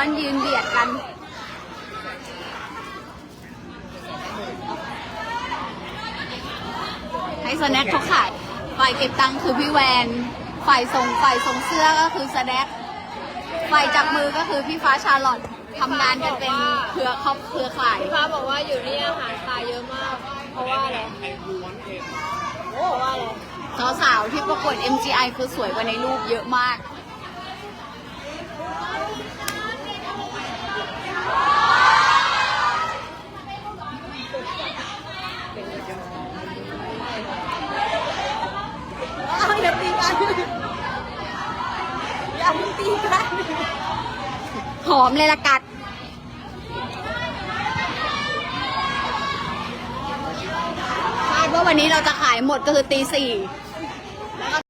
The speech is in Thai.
อนยืนเบียดกัน ให้สแน็คเขาขายฝ่ายเก็บตังค์คือพี่แวน ฝ่ายส่งฝ่ายส่งเสื้อก็คือสแน็คฝ่ายจับมือก็คือพี่ฟ้าชาลอตทำงานกันเป็นเครือครอบเครือข่ายพี่ฟ้าบอกว่าอยู่นี่อาหารตายเยอะมาก เพราะว่าอะไรโอ้เพราะว่าอะไรสาวๆที่ประกวด MGI คือสวยกว่าในรูปเยอะมาก อ้าอย่าตีกันอย่าตีกันหอมเลยละกัด คาดว่าวันนี้เราจะขายหมดก็คือตีสี่